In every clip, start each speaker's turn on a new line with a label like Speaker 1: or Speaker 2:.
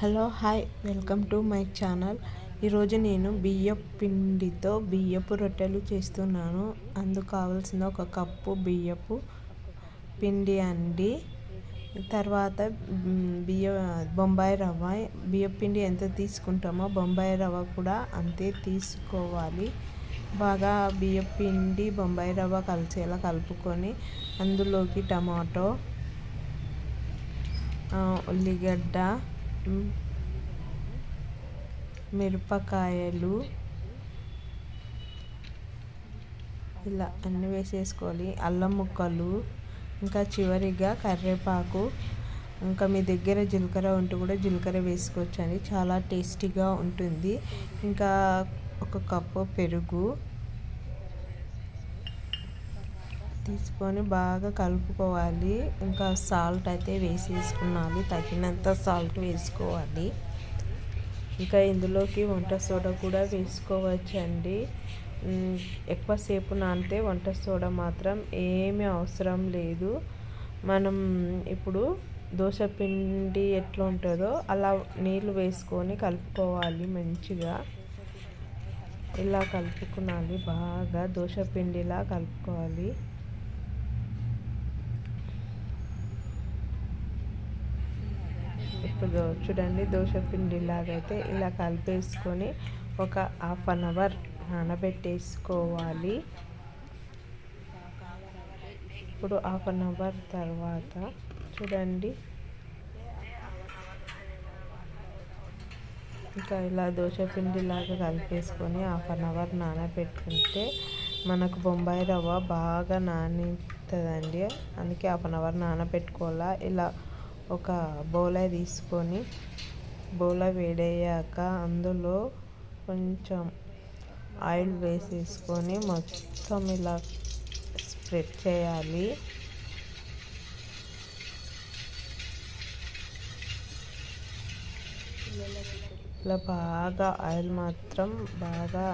Speaker 1: Hello hi welcome to my channel. ఈరోజు నేను బియ్యపు పిండితో బియ్యపు రొట్టెలు చేస్తున్నాను. అందుకు కావాల్సిన ఒక కప్పు బియ్యపు పిండి అండి. తర్వాత బియ్య బొంబాయి రవ్వ. బియ్యపు పిండి ఎంత తీసుకుంటామో బొంబాయి రవ్వ కూడా అంతే తీసుకోవాలి. బాగా బియ్యపు పిండి బొంబాయి రవ్వ కలిసేలా కలుపుకొని అందులోకి టమాటో ఉల్లిగడ్డ మిరపకాయలు ఇలా అన్నీ వేసేసుకోవాలి. అల్లం ముక్కలు ఇంకా చివరిగా కరివేపాకు ఇంకా మీ దగ్గర జీలకర్ర ఉంటే కూడా జీలకర్ర వేసుకోవచ్చు అండి చాలా టేస్టీగా ఉంటుంది. ఇంకా ఒక కప్పు పెరుగు తీసుకొని బాగా కలుపుకోవాలి. ఇంకా సాల్ట్ అయితే వేసేసుకున్నాలి. తగినంత సాల్ట్ వేసుకోవాలి. ఇంకా ఇందులోకి వంట సోడా కూడా వేసుకోవచ్చండి. ఎక్కువసేపు నానితే వంట సోడా మాత్రం ఏమీ అవసరం లేదు. మనం ఇప్పుడు దోశ పిండి ఎట్లా ఉంటుందో అలా నీళ్ళు వేసుకొని కలుపుకోవాలి మంచిగా. ఇలా కలుపుకునాలి బాగా. దోశ పిండిలా కలుపుకోవాలి. ఇప్పుడు చూడండి దోశ పిండి లాగైతే ఇలా కలిపేసుకొని ఒక హాఫ్ అన్ అవర్ నానబెట్టేసుకోవాలి. ఇప్పుడు హాఫ్ అన్ అవర్ తర్వాత చూడండి. ఇంకా ఇలా దోశ పిండిలాగా కలిపేసుకొని హాఫ్ అన్ అవర్ నానబెట్టుకుంటే మనకు బొంబాయి రవ్వ బాగా నానిస్తుందండి అందుకే హాఫ్ అన్ అవర్ నానబెట్టుకోవాలా? ఇలా ఒక బౌల తీసుకొని బౌల వేడయ్యాక అందులో కొంచెం ఆయిల్ వేసేసుకొని మొత్తం ఇలా స్ప్రెడ్ చేయాలి. ఇలా బాగా ఆయిల్ మాత్రం బాగా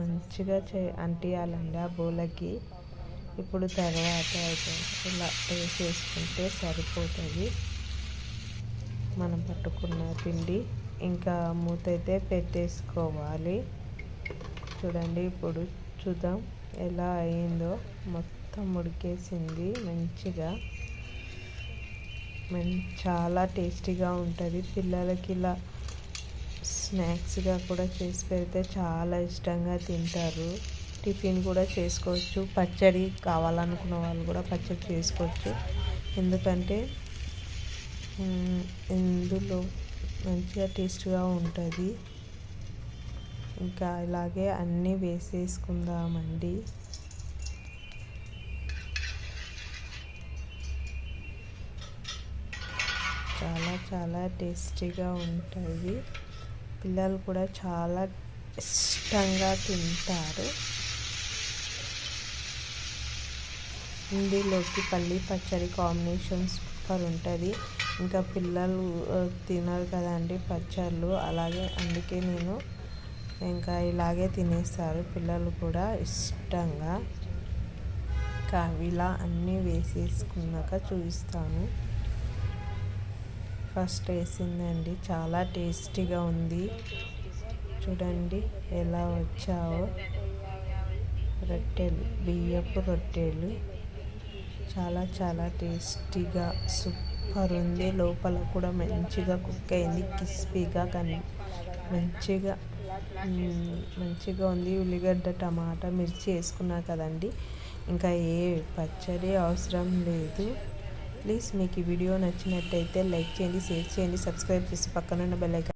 Speaker 1: మంచిగా చే అంటియాలండి ఆ బౌలకి. ఇప్పుడు తర్వాత అయితే ఇలా వేసేసుకుంటే సరిపోతుంది. మనం పట్టుకున్న పిండి ఇంకా మూత అయితే పెట్టేసుకోవాలి. చూడండి ఇప్పుడు చూద్దాం ఎలా అయిందో. మొత్తం ఉడికేసింది మంచిగా. చాలా టేస్టీగా ఉంటుంది. పిల్లలకి ఇలా స్నాక్స్గా కూడా చేసి పెడితే చాలా ఇష్టంగా తింటారు. టిఫిన్ కూడా చేసుకోవచ్చు. పచ్చడి కావాలనుకున్న వాళ్ళు కూడా పచ్చడి చేసుకోవచ్చు. ఎందుకంటే ఇందులో మంచిగా టేస్ట్గా ఉంటుంది. ఇంకా ఇలాగే అన్నీ వేసేసుకుందామండి. చాలా చాలా టేస్టీగా ఉంటుంది పిల్లలు కూడా చాలా ఇష్టంగా తింటారు. ఇందులోకి పల్లి పచ్చడి కాంబినేషన్స్ సూపర్ ఉంటుంది ఇంకా పిల్లలు తినరు కదండి పచ్చళ్ళు. అలాగే అందుకే నేను ఇంకా ఇలాగే తినేస్తారు పిల్లలు కూడా ఇష్టంగా. ఇంకా ఇలా అన్నీ వేసేసుకున్నాక చూపిస్తాను. ఫస్ట్ వేసిందండి. చాలా టేస్టీగా ఉంది. చూడండి ఎలా వచ్చావో. రొట్టెలు బియ్యపు రొట్టెలు. చాలా చాలా టేస్టీగా సూపర్ ఉంది. లోపల కూడా మంచిగా కుక్ అయింది. క్రిస్పీగా కానీ మంచిగా మంచిగా ఉంది. ఉల్లిగడ్డ టమాటా మిర్చి వేసుకున్నా కదండి. ఇంకా ఏ పచ్చడి అవసరం లేదు. ప్లీజ్ మీకు ఈ వీడియో నచ్చినట్టయితే లైక్ చేయండి షేర్ చేయండి సబ్స్క్రైబ్ చేసి పక్కనున్న బెల్లైకాన్